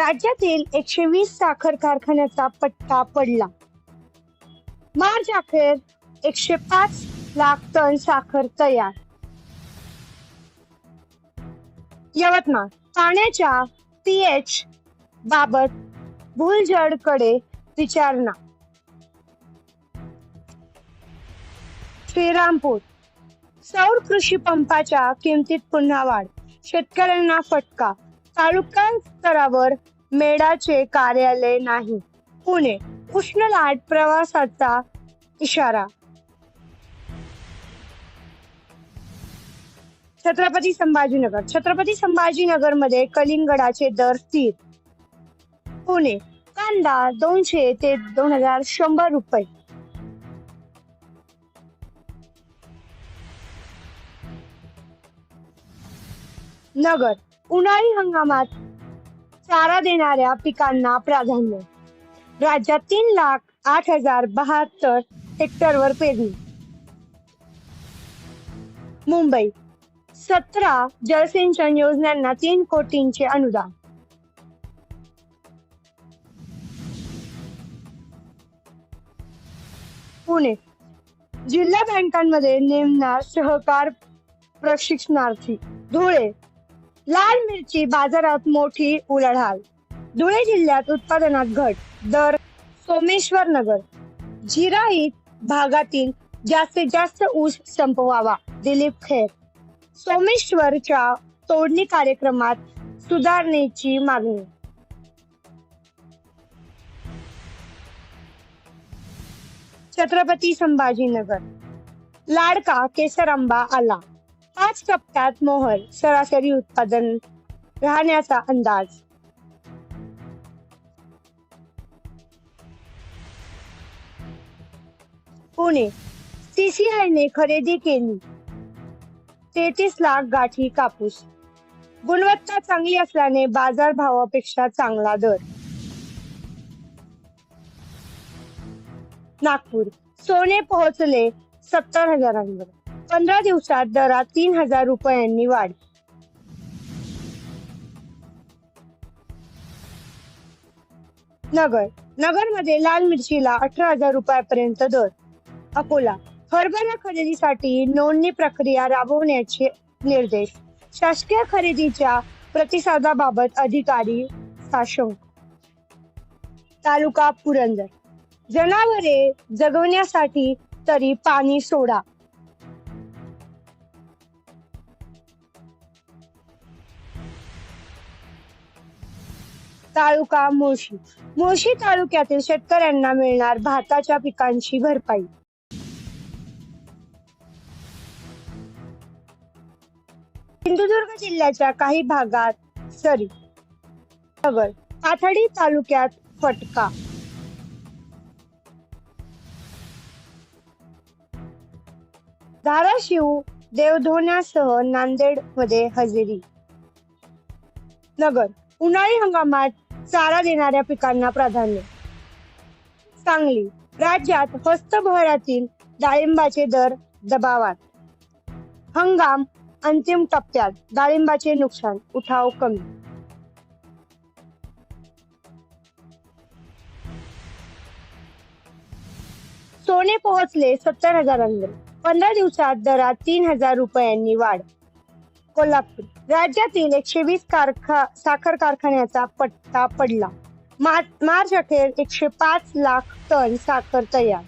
राज्यातील एकशे वीस साखर कारखान्याचा पट्टा पडला. मार्च अखेर एकशे पाच लाख टन साखर तयार. यवतमाळ पाण्याच्या पीएच बाबत भूलजडकडे विचारणा. श्रीरामपूर सौर कृषी पंपाच्या किमतीत पुन्हा वाढ शेतकऱ्यांना फटका तालुका स्तरावर मेडाचे कार्यालय नाही. पुणे उष्ण लाट प्रवासाचा इशारा. छत्रपती संभाजीनगर छत्रपती संभाजीनगरमध्ये कलिंगडाचे दर स्थिर. पुणे कांदा दोनशे ते दोन हजार शंभर रुपये. नगर उन्हाळी हंगामात चारा देणाऱ्या पिकांना प्राधान्य. राज्यात तीन लाख आठ हजार बहात्तर हेक्टरवर पेरणी. मुंबई सतरा जलसिंचन योजनांना तीन कोटींचे अनुदान. पुणे जिल्हा बँकांमध्ये नेमणार सहकार प्रशिक्षणार्थी धुळे. लाल मिरची बाजारात मोठी उलाढाल. धुळे जिल्ह्यात उत्पादनात घट. दर सोमेश्वर नगर. जिराईत भागातील जास्तीत जास्त ऊस संपवावा. दिलीप खेर. सोमेश्वरच्या तोडणी कार्यक्रमात सुधारणेची मागणी. छत्रपती संभाजीनगर. लाडका केसर आंबा आला. पाच टप्प्यात मोहर सरासरी उत्पादन राहण्याचा अंदाज. पुणे सीसीआयने खरेदी केली. तेहतीस लाख गाठी कापूस. गुणवत्ता चांगली असल्याने बाजार भावापेक्षा चांगला दर. नागपूर सोने पोहोचले सत्तर हजारांवर. पंधरा दिवसात दरात तीन हजार रुपयांनी वाढ. नगर. नगरमध्ये लाल मिरचीला अठरा हजार रुपयापर्यंत दर. अकोला. हरभरा खरेदीसाठी नोंदणी प्रक्रिया राबवण्याचे निर्देश. शासकीय खरेदीच्या प्रतिसादाबाबत अधिकारी साशंक. तालुका पुरंदर. जनावरे जगवण्यासाठी तरी पाणी सोडा. तालुका मुळशी मुळशी तालुक्यातील शेतकऱ्यांना मिळणार भाताच्या पिकांची भरपाई. सिंधुदुर्ग जिल्ह्याच्या काही भागात सरी नगर तालुक्यात फटका. धाराशिव देवधोण्यासह नांदेडमध्ये हजेरी. नगर उन्हाळी हंगामात चारा देणाऱ्या पिकांना प्राधान्य. सांगली राज्यात हस्तभरातील डाळिंबाचे दर दबावात. हंगाम अंतिम टप्प्यात डाळिंबाचे नुकसान उठाव कमी. सोने पोहोचले सत्तर हजारांवर. पंधरा दिवसात दरात तीन हजार रुपयांनी वाढ. कोल्हापूर राज्यातील एकशे वीस कारखा साखर कारखान्याचा पट्टा पडला. मार्च मार्च अखेर एकशे पाच लाख टन साखर तयार